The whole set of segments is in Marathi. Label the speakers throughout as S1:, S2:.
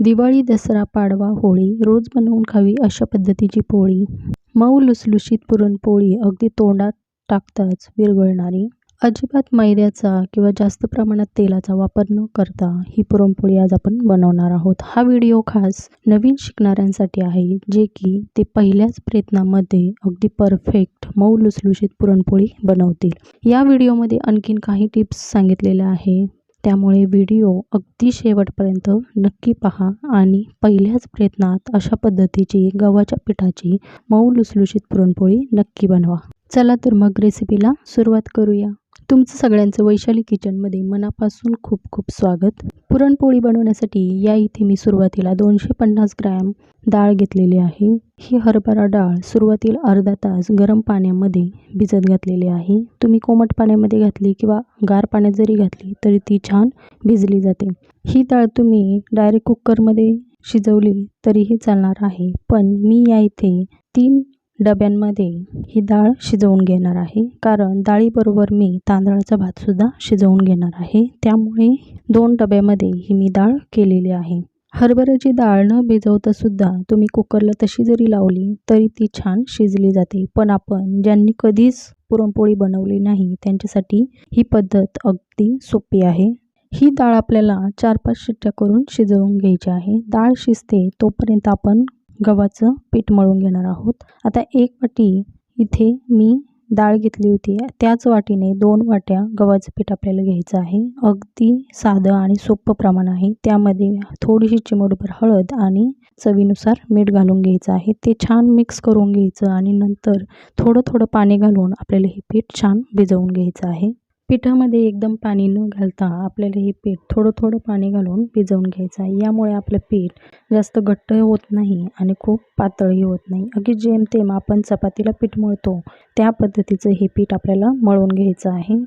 S1: दिवाळी दसरा पाडवा होळी रोज बनवून खावी अशा पद्धतीची पोळी. मऊ लुसलुशीत पुरणपोळी अगदी तोंडात टाकताच विरघळणारी. अजिबात मैद्याचा किंवा जास्त प्रमाणात तेलाचा वापर न करता ही पुरणपोळी आज आपण बनवणार आहोत. हा व्हिडिओ खास नवीन शिकणाऱ्यांसाठी आहे जे की ते पहिल्याच प्रयत्नामध्ये अगदी परफेक्ट मऊ लुसलुशीत पुरणपोळी बनवतील. या व्हिडिओमध्ये आणखीन काही टिप्स सांगितलेल्या आहे त्यामुळे व्हिडिओ अगदी शेवटपर्यंत नक्की पहा आणि पहिल्याच प्रयत्नात अशा पद्धतीची गव्हाच्या पिठाची मऊ लुसलुशीत पुरणपोळी नक्की बनवा. चला तर मग रेसिपीला सुरुवात करूया. तुमचं सगळ्यांचं वैशाली किचनमध्ये मनापासून खूप खूप स्वागत. पुरणपोळी बनवण्यासाठी या इथे मी सुरुवातीला दोनशे पन्नास ग्रॅम डाळ घेतलेली आहे. ही हरभरा डाळ सुरुवातीला अर्धा तास गरम पाण्यामध्ये भिजत घातलेली आहे. तुम्ही कोमट पाण्यामध्ये घातली किंवा गार पाण्यात जरी घातली तरी ती छान भिजली जाते. ही डाळ तुम्ही डायरेक्ट कुकरमध्ये शिजवली तरीही चालणार आहे. पण मी या इथे तीन डब्यांमध्ये ही डाळ शिजवून घेणार आहे. कारण डाळीबरोबर मी तांदळाचा भातसुद्धा शिजवून घेणार आहे. त्यामुळे दोन डब्यामध्ये ही मी डाळ केलेली आहे. हरभऱ्याची डाळ न भिजवता सुद्धा तुम्ही कुकरला तशी जरी लावली तरी ती छान शिजली जाते. पण आपण ज्यांनी कधीच पुरणपोळी बनवली नाही त्यांच्यासाठी ही पद्धत अगदी सोपी आहे. ही डाळ आपल्याला चार पाच शिट्ट्या करून शिजवून घ्यायची आहे. डाळ शिजते तोपर्यंत आपण गव्हाचं पीठ मळून घेणार आहोत. आता एक वाटी इथे मी डाळ घेतली होती. त्याच वाटीने दोन वाट्या गव्हाचं पीठ आपल्याला घ्यायचं आहे. अगदी साधं आणि सोपं प्रमाण आहे. त्यामध्ये थोडीशी चिमडभर हळद आणि चवीनुसार मीठ घालून घ्यायचं आहे. ते छान मिक्स करून घ्यायचं आणि नंतर थोडं थोडं पाणी घालून आपल्याला हे पीठ छान भिजवून घ्यायचं आहे. पिठामध्ये एकदम पाणी न घालता आपल्याला हे पीठ थोडं थोडं पाणी घालून भिजवून घ्यायचं आहे. यामुळे आपलं पीठ जास्त घट्ट होत नाही आणि खूप पातळही होत नाही. अगदी जेमतेम आपण चपातीला पीठ मळतो त्या पद्धतीचं हे पीठ आपल्याला मळून घ्यायचं आहे.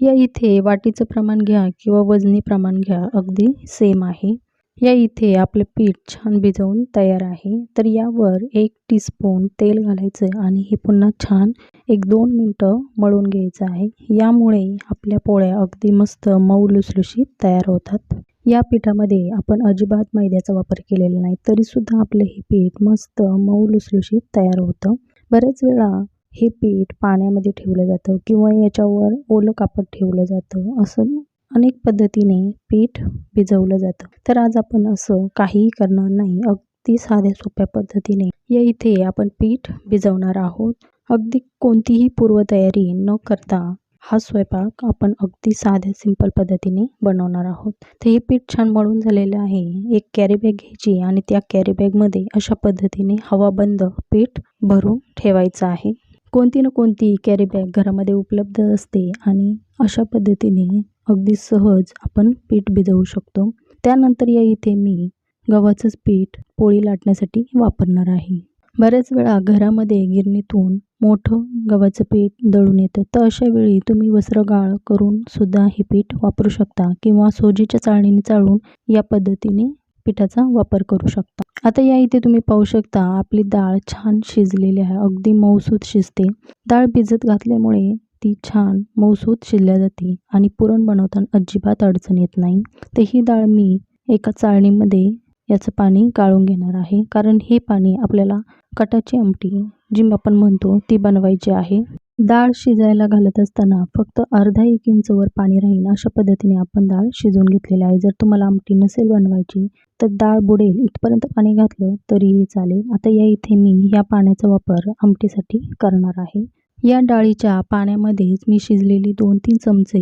S1: या इथे वाटीचं प्रमाण घ्या किंवा वजनी प्रमाण घ्या अगदी सेम आहे. या इथे आपलं पीठ छान भिजवून तयार आहे. तर यावर एक टीस्पून तेल घालायचं आणि हे पुन्हा छान एक दोन मिनटं मळून घ्यायचं आहे. यामुळे आपल्या पोळ्या अगदी मस्त मऊ लुसलुशीत तयार होतात. या पिठामध्ये आपण अजिबात मैद्याचा वापर केलेला नाही तरीसुद्धा आपलं हे पीठ मस्त मऊ लुसलुशीत तयार होतं. बऱ्याच वेळा हे पीठ पाण्यामध्ये ठेवलं जातं किंवा याच्यावर ओलं कापड ठेवलं जातं असं अनेक पद्धतीने पीठ भिजवलं जातं. तर आज आपण असं काहीही करणार नाही. अगदी साध्या सोप्या पद्धतीने. या इथे आपण पीठ भिजवणार आहोत. अगदी कोणतीही पूर्वतयारी न करता हा स्वयंपाक आपण अगदी साध्या सिंपल पद्धतीने बनवणार आहोत. तर हे पीठ छान मळून झालेलं आहे. एक कॅरी बॅग घ्यायची आणि त्या कॅरी बॅगमध्ये अशा पद्धतीने हवाबंद पीठ भरून ठेवायचं आहे. कोणती ना कोणती कॅरी बॅग घरामध्ये उपलब्ध असते आणि अशा पद्धतीने अगदी सहज आपण पीठ भिजवू शकतो. त्यानंतर या इथे मी गव्हाचंच पीठ पोळी लाटण्यासाठी वापरणार आहे. बऱ्याच वेळा घरामध्ये गिरणीतून मोठं गव्हाचं पीठ दळून येतं. तर अशा वेळी तुम्ही वस्त्रगाळ करून सुद्धा हे पीठ वापरू शकता किंवा सोजीच्या चाळणीने चाळून या पद्धतीने पिठाचा वापर करू शकता. आता या इथे तुम्ही पाहू शकता आपली डाळ छान शिजलेली आहे. अगदी मऊसूत शिजते. डाळ भिजत घातल्यामुळे ती छान मऊसूत शिजल्या जाते आणि पुरण बनवताना अजिबात अडचण येत नाही. तर ही डाळ मी एका चाळणीमध्ये याचं पाणी गाळून घेणार आहे. कारण हे पाणी आपल्याला कटाची आमटी जी आपण म्हणतो ती बनवायची आहे. डाळ शिजायला घालत असताना फक्त अर्धा एक इंचवर पाणी राहील अशा पद्धतीने आपण डाळ शिजवून घेतलेली आहे. जर तुम्हाला आमटी नसेल बनवायची तर डाळ बुडेल इथपर्यंत पाणी घातलं तरीही चालेल. आता या इथे मी या पाण्याचा वापर आमटीसाठी करणार आहे. या डाळीच्या पाण्यामध्येच मी शिजलेली दोन तीन चमचे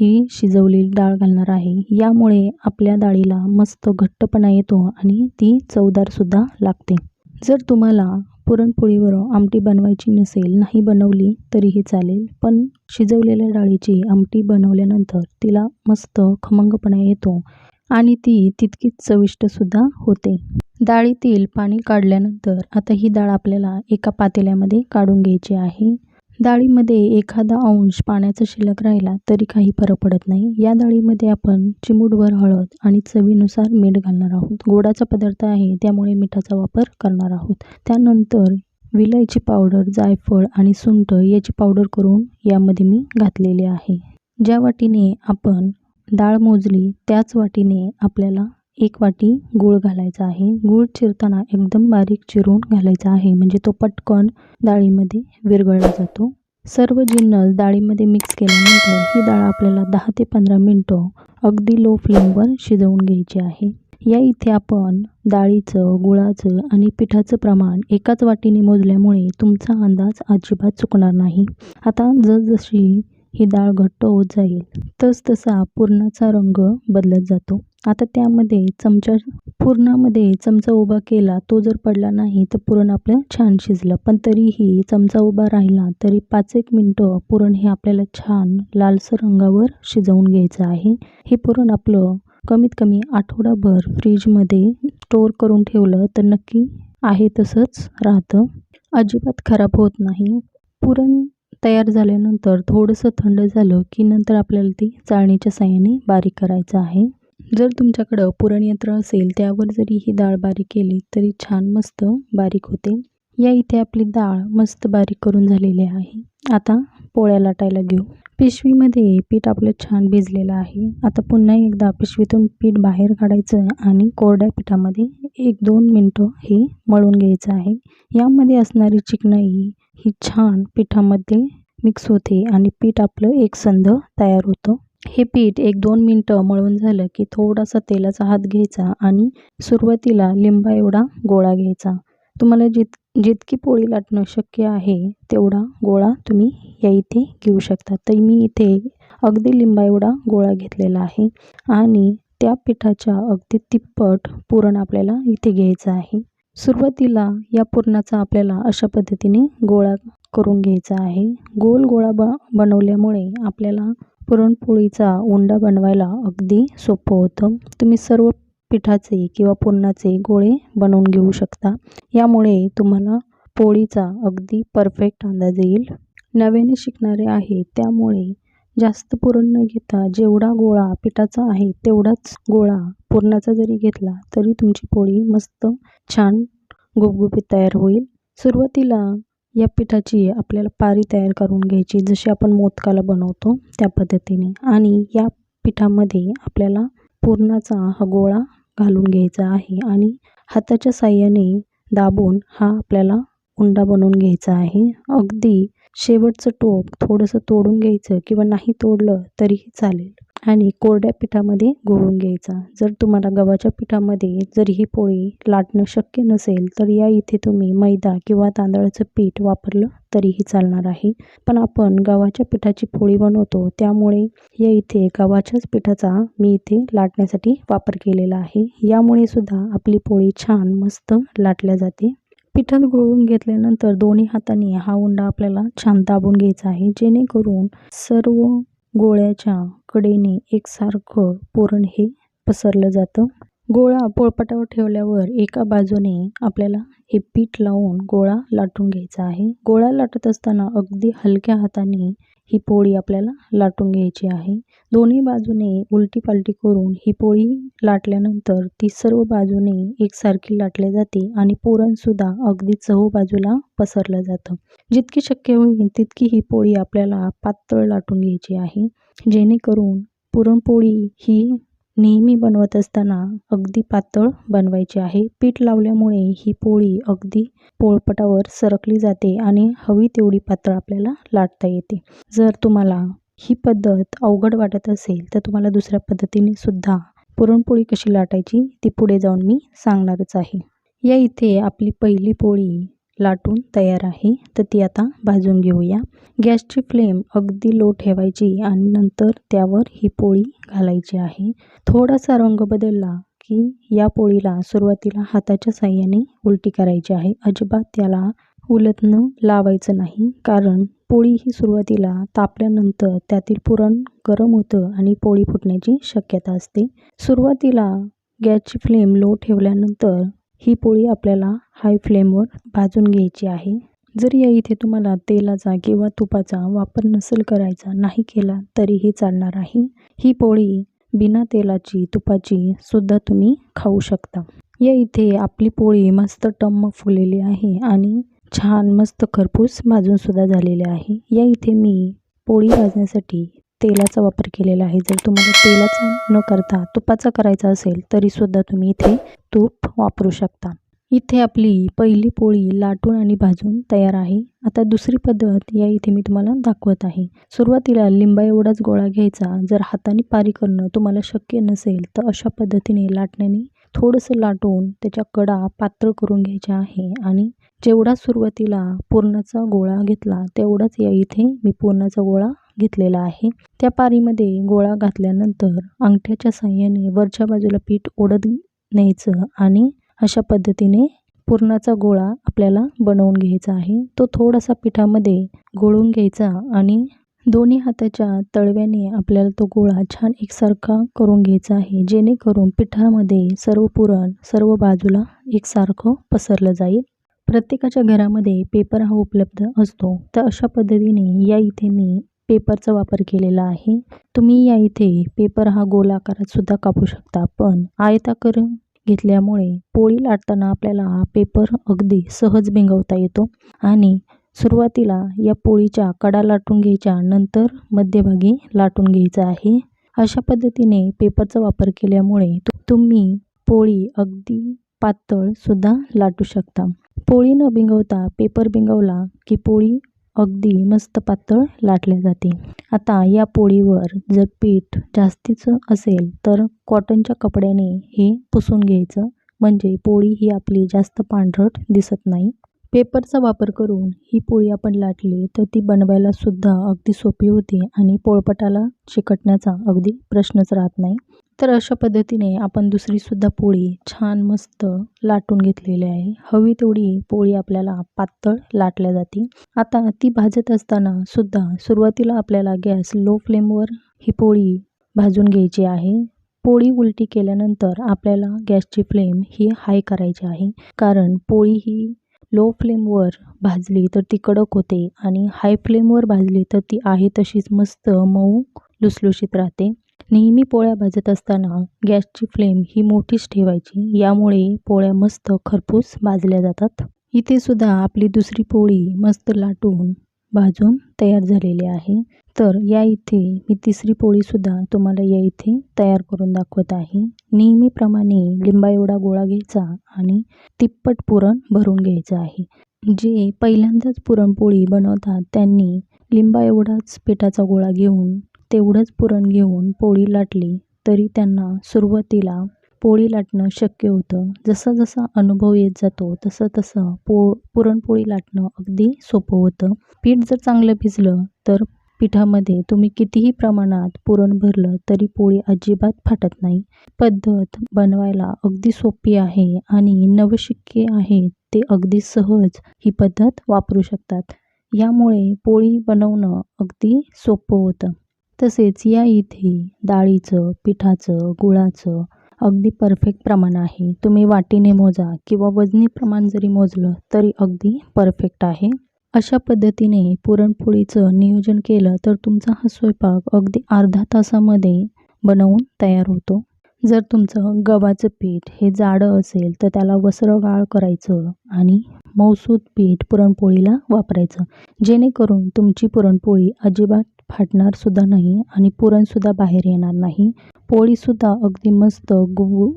S1: ही शिजवलेली डाळ घालणार आहे. यामुळे आपल्या डाळीला मस्त घट्टपणा येतो आणि ती चवदारसुद्धा लागते. जर तुम्हाला पुरणपोळीवर आमटी बनवायची नसेल नाही बनवली तरीही चालेल पण शिजवलेल्या डाळीची आमटी बनवल्यानंतर तिला मस्त खमंगपणा येतो आणि ती तितकीच चविष्टसुद्धा होते. डाळीतील पाणी काढल्यानंतर आता ही डाळ आपल्याला एका पातेल्यामध्ये काढून घ्यायची आहे. डाळीमध्ये एखादा अंश पाण्याचा शिल्लक राहिला तरी काही फरक पडत नाही. या डाळीमध्ये आपण चिमूटभर हळद आणि चवीनुसार मीठ घालणार आहोत. गोडाचा पदार्थ आहे त्यामुळे मिठाचा वापर करणार आहोत. त्यानंतर विलायची पावडर जायफळ आणि सुंठ याची पावडर करून यामध्ये मी घातलेली आहे. ज्या वाटीने आपण डाळ मोजली त्याच वाटीने आपल्याला एक वाटी गूळ घालायचा आहे. गूळ चिरताना एकदम बारीक चिरून घालायचा आहे. म्हणजे तो पटकन डाळीमध्ये विरघळला जातो. सर्व जिन्नस डाळीमध्ये मिक्स केल्यानंतर ही डाळ आपल्याला दहा ते पंधरा मिनटं अगदी लो फ्लेमवर शिजवून घ्यायची आहे. या इथे आपण डाळीचं गुळाचं आणि पिठाचं प्रमाण एकाच वाटीने मोजल्यामुळे तुमचा अंदाज अजिबात चुकणार नाही. आता जसजशी ही डाळ घट्ट होत जाईल. तसतसा पुरणाचा रंग बदलत जातो. आता त्यामध्ये चमचा पुरणामध्ये चमचा उभा केला तो जर पडला नाही तर पुरण आपलं छान शिजलं. पण तरीही चमचा उभा राहिला तरी पाच एक मिनटं पुरण हे आपल्याला छान लालसर रंगावर शिजवून घ्यायचं आहे. हे पुरण आपलं कमीत कमी आठवडाभर फ्रीजमध्ये स्टोअर करून ठेवलं तर नक्की आहे तसंच राहतं. अजिबात खराब होत नाही. पुरण तयार झाल्यानंतर थोडंसं थंड झालं की नंतर आपल्याला ती चाळणीच्या साह्याने बारीक करायचं आहे. जर तुमच्याकडं पुरणयंत्र असेल त्यावर जरी ही डाळ बारीक केली तरी छान मस्त बारीक होते. या इथे आपली डाळ मस्त बारीक करून झालेली आहे. आता पोळ्या लाटायला घेऊ. पिशवीमध्ये पीठ आपलं छान भिजलेलं आहे. आता पुन्हा एकदा पिशवीतून पीठ बाहेर काढायचं आणि कोरड्या पिठामध्ये एक दोन मिनटं हे मळून घ्यायचं आहे. यामध्ये असणारी चिकनाई ही छान पिठामध्ये मिक्स होते आणि पीठ आपलं एकसंध तयार होतं. हे पीठ एक दोन मिनटं मळून झालं की थोडासा तेलाचा हात घ्यायचा आणि सुरुवातीला लिंबा एवढा गोळा घ्यायचा. तुम्हाला जित जितकी पोळी लाटणं शक्य आहे तेवढा गोळा तुम्ही या इथे घेऊ शकता. तर मी इथे अगदी लिंबा एवढा गोळा घेतलेला आहे आणि त्या पिठाच्या अगदी तिप्पट पुरण आपल्याला इथे घ्यायचं आहे. सुरुवातीला या पुरणाचा आपल्याला अशा पद्धतीने गोळा करून घ्यायचा आहे. गोल गोळा ब बनवल्यामुळे आपल्याला पुरणपोळीचा उंडा बनवायला अगदी सोपं होतं. तुम्ही सर्व पिठाचे किंवा पुरणाचे गोळे बनवून घेऊ शकता. यामुळे तुम्हाला पोळीचा अगदी परफेक्ट अंदाज येईल. नव्याने शिकणारे आहे त्यामुळे जास्त पुरण न घेता जेवढा गोळा पिठाचा आहे तेवढाच गोळा पुरणाचा जरी घेतला तरी तुमची पोळी मस्त छान गुबगुबीत तयार होईल. सुरुवातीला या पिठाची आपल्याला पारी तयार करून घ्यायची जशी आपण मोदकाला बनवतो त्या पद्धतीने. आणि या पिठामध्ये आपल्याला पुरणाचा हा गोळा घालून घ्यायचा आहे आणि हाताच्या साह्याने दाबून हा आपल्याला उंडा बनवून घ्यायचा आहे. अगदी शेवटचं टोक थोडंसं तोडून घ्यायचं किंवा नाही तोडलं तरीही चालेल. आणि कोरड्या पिठामध्ये गोळून घ्यायचा. जर तुम्हाला गव्हाच्या पिठामध्ये जर ही पोळी लाटणं शक्य नसेल तर या इथे तुम्ही मैदा किंवा तांदळाचं पीठ वापरलं तरीही चालणार आहे. पण आपण गव्हाच्या पिठाची पोळी बनवतो त्यामुळे या इथे गव्हाच्याच पिठाचा मी इथे लाटण्यासाठी वापर केलेला आहे. यामुळे सुद्धा आपली पोळी छान मस्त लाटल्या जाते. पिठात गोळून घेतल्यानंतर दोन्ही हाताने हा उंडा आपल्याला छान दाबून घ्यायचा आहे जेणेकरून सर्व गोळ्याच्या कडेने एकसारखं पुरण हे पसरलं जातं. गोळा पोळपाटावर ठेवल्यावर एका बाजूने आपल्याला हे पीठ लावून गोळा लाटून घ्यायचा आहे. गोळा लाटत असताना अगदी हलक्या हाताने ही पोळी आपल्याला लाटून घ्यायची आहे. दोन्ही बाजूने उलटी पालटी करून ही पोळी लाटल्यानंतर ती सर्व बाजूने एकसारखी लाटली जाते आणि पुरणसुद्धा अगदी चहू बाजूला पसरलं जातं. जितकी शक्य होईल तितकी ही पोळी आपल्याला पातळ लाटून घ्यायची आहे. जेणेकरून पुरणपोळी ही नेहमी बनवत असताना अगदी पातळ बनवायची आहे. पीठ लावल्यामुळे ही पोळी अगदी पोळपटावर सरकली जाते आणि हवी तेवढी पातळ आपल्याला लाटता येते. जर तुम्हाला ही पद्धत अवघड वाटत असेल तर तुम्हाला दुसऱ्या पद्धतीने सुद्धा पुरणपोळी कशी लाटायची ती पुढे जाऊन मी सांगणारच आहे. या इथे आपली पहिली पोळी लाटून तयार आहे. तर ती आता भाजून घेऊया. गॅसची फ्लेम अगदी लो ठेवायची आणि नंतर त्यावर ही पोळी घालायची आहे. थोडासा रंग बदलला की या पोळीला सुरुवातीला हाताच्या साह्याने उलटी करायची आहे. अजिबात त्याला उलटणं लावायचं नाही कारण पोळी ही सुरुवातीला तापल्यानंतर त्यातील पुरण गरम होतं आणि पोळी फुटण्याची शक्यता असते. सुरुवातीला गॅसची फ्लेम लो ठेवल्यानंतर ही पोळी आपल्याला हाय फ्लेमवर भाजून घ्यायची आहे. जर या इथे तुम्हाला तेलाचा किंवा तुपाचा वापर नसेल करायचा नाही केला तरीही चालणार आहे. ही पोळी बिना तेलाची तुपाची सुद्धा तुम्ही खाऊ शकता. या इथे आपली पोळी मस्त टम्म फुलेली आहे आणि छान मस्त खरपूस भाजून सुद्धा झालेली आहे. या इथे मी पोळी भाजण्यासाठी तेलाचा वापर केलेला आहे. जर तुम्हाला तेलाचा न करता तुपाचा करायचा असेल तरीसुद्धा तुम्ही इथे तूप वापरू शकता. इथे आपली पहिली पोळी लाटून आणि भाजून तयार आहे. आता दुसरी पद्धत या इथे मी तुम्हाला दाखवत आहे. सुरुवातीला लिंबा एवढाच गोळा घ्यायचा. जर हाताने पारी करणं तुम्हाला शक्य नसेल तर अशा पद्धतीने लाटण्याने थोडंसं लाटून त्याच्या कडा पातळ करून घ्यायच्या आहे. आणि जेवढा सुरुवातीला पुरणाचा गोळा घेतला तेवढाच या इथे मी पुरणाचा गोळा घेतलेला आहे. त्या पारीमध्ये गोळा घातल्यानंतर अंगठ्याच्या साह्याने वरच्या बाजूला पीठ ओढत न्यायचं आणि अशा पद्धतीने पुरणाचा गोळा आपल्याला बनवून घ्यायचा आहे. तो थोडासा पिठामध्ये गोळून घ्यायचा आणि दोन्ही हाताच्या तळव्याने आपल्याला तो गोळा छान एकसारखा करून घ्यायचा आहे. जेणेकरून पिठामध्ये सर्व पुरण सर्व बाजूला एकसारखं पसरलं जाईल. प्रत्येकाच्या घरामध्ये पेपर हा उपलब्ध असतो. तर अशा पद्धतीने या इथे मी पेपरचा वापर केलेला आहे. तुम्ही या इथे पेपर हा गोल आकारात सुद्धा कापू शकता. पण आयताकर घेतल्यामुळे पोळी लाटताना आपल्याला हा पेपर अगदी सहज भिंगवता येतो. आणि सुरुवातीला या पोळीच्या कडा लाटून घ्यायच्या नंतर मध्यभागी लाटून घ्यायचा आहे. अशा पद्धतीने पेपरचा वापर केल्यामुळे तुम्ही पोळी अगदी पातळसुद्धा लाटू शकता. पोळी न बिंगवता पेपर बिंगवला की पोळी अगदी मस्त पातळ लाटल्या जाते. आता या पोळीवर जर पीठ जास्तीचं असेल तर कॉटनच्या कपड्याने हे पुसून घ्यायचं. म्हणजे पोळी ही आपली जास्त पांढरट दिसत नाही. पेपरचा वापर करून ही पोळी आपण लाटली तर ती बनवायला सुद्धा अगदी सोपी होते आणि पोळपटाला चिकटण्याचा अगदी प्रश्नच राहत नाही. तर अशा पद्धतीने आपण दुसरीसुद्धा पोळी छान मस्त लाटून घेतलेली आहे. हवी तेवढी पोळी आपल्याला पातळ लाटल्या जाते आता ती भाजत असताना सुद्धा सुरुवातीला आपल्याला गॅस लो फ्लेमवर ही पोळी भाजून घ्यायची आहे. पोळी उलटी केल्यानंतर आपल्याला गॅसची फ्लेम ही हाय करायची आहे. कारण पोळी ही लो फ्लेमवर भाजली तर ती कडक होते आणि हाय फ्लेमवर भाजली तर ती आहे तशीच मस्त मऊ लुसलुशीत राहते. नेहमी पोळ्या भाजत असताना गॅसची फ्लेम ही मोठीच ठेवायची यामुळे पोळ्या मस्त खरपूस भाजल्या जातात. इथे सुद्धा आपली दुसरी पोळी मस्त लाटून भाजून तयार झालेली आहे. तर या इथे मी तिसरी पोळीसुद्धा तुम्हाला या इथे तयार करून दाखवत आहे. नेहमीप्रमाणे लिंबा एवढा गोळा घ्यायचा आणि तिप्पट पुरण भरून घ्यायचं आहे. जे पहिल्यांदाच पुरणपोळी बनवतात त्यांनी लिंबा एवढाच पिठाचा गोळा घेऊन तेवढंच पुरण घेऊन पोळी लाटली तरी त्यांना सुरुवातीला पोळी लाटणं शक्य होतं. जसा जसा अनुभव येत जातो तसं तसं पो पुरणपोळी लाटणं अगदी सोपं होतं. पीठ जर चांगलं भिजलं तर पिठामध्ये तुम्ही कितीही प्रमाणात पुरण भरलं तरी पोळी अजिबात फाटत नाही. पद्धत बनवायला अगदी सोपी आहे आणि नवशिक्के आहेत ते अगदी सहज ही पद्धत वापरू शकतात. यामुळे पोळी बनवणं अगदी सोपं होतं. तसेच या इथे डाळीचं पिठाचं गुळाचं अगदी परफेक्ट प्रमाण आहे. तुम्ही वाटीने मोजा किंवा वजनी प्रमाण जरी मोजलं तरी अगदी परफेक्ट आहे. अशा पद्धतीने पुरणपोळीचं नियोजन केलं तर तुमचा हा स्वयंपाक अगदी अर्धा तासामध्ये बनवून तयार होतो. जर तुमचं गव्हाचं पीठ हे जाडं असेल तर त्याला वस्त्र गाळ करायचं आणि मौसूद पीठ पुरणपोळीला वापरायचं. जेणेकरून तुमची पुरणपोळी अजिबात फाटणार सुद्धा नाही आणि पुरणसुद्धा बाहेर येणार नाही. पोळीसुद्धा अगदी मस्त गुबु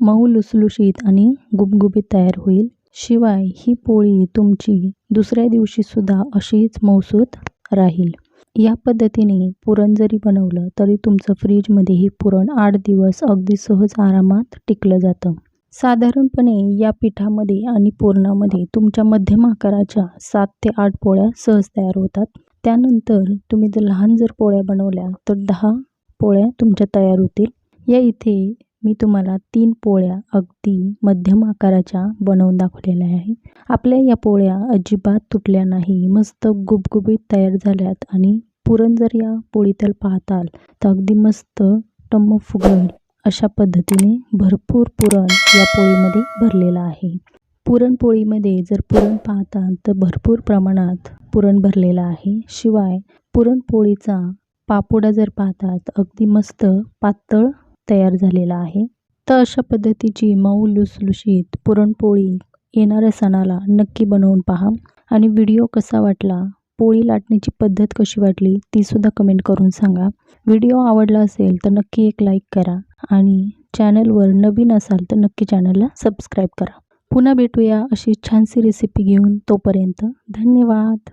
S1: मऊ लुसलुशीत आणि गुबगुबीत तयार होईल. शिवाय ही पोळी तुमची दुसऱ्या दिवशीसुद्धा अशीच मौसूत राहील. या पद्धतीने पुरण जरी बनवलं तरी तुमचं फ्रीजमध्ये ही पुरण आठ दिवस अगदी सहज आरामात टिकलं जातं. साधारणपणे या पिठामध्ये आणि पुरणामध्ये तुमच्या मध्यम आकाराच्या सात ते आठ पोळ्या सहज तयार होतात. त्यानंतर तुम्ही जर लहान जर पोळ्या बनवल्या तर दहा पोळ्या तुमच्या तयार होतील. या इथे मी तुम्हाला तीन पोळ्या अगदी मध्यम आकाराच्या बनवून दाखवलेल्या आहे आपल्या या पोळ्या अजिबात तुटल्या नाही मस्त गुबगुबीत तयार झाल्यात आणि पुरण जर या पोळीतल पाहताल तर अगदी मस्त टम्म फुगल अशा पद्धतीने भरपूर पुरण या पोळीमध्ये भरलेलं आहे. पुरणपोळीमध्ये जर पुरण पाहतात तर भरपूर प्रमाणात पुरण भरलेलं आहे. शिवाय पुरणपोळीचा पापोडा जर पाहतात अगदी मस्त पातळ तयार झालेला आहे. तर अशा पद्धतीची मऊ लुसलुशीत पुरणपोळी येणाऱ्या सणाला नक्की बनवून पहा. आणि व्हिडिओ कसा वाटला पोळी लाटण्याची पद्धत कशी वाटली तीसुद्धा कमेंट करून सांगा. व्हिडिओ आवडला असेल तर नक्की एक लाईक करा आणि चॅनलवर नवीन असाल तर नक्की चॅनलला सबस्क्राईब करा. पुन्हा भेटूया अशी छानशी रेसिपी घेऊन तोपर्यंत धन्यवाद.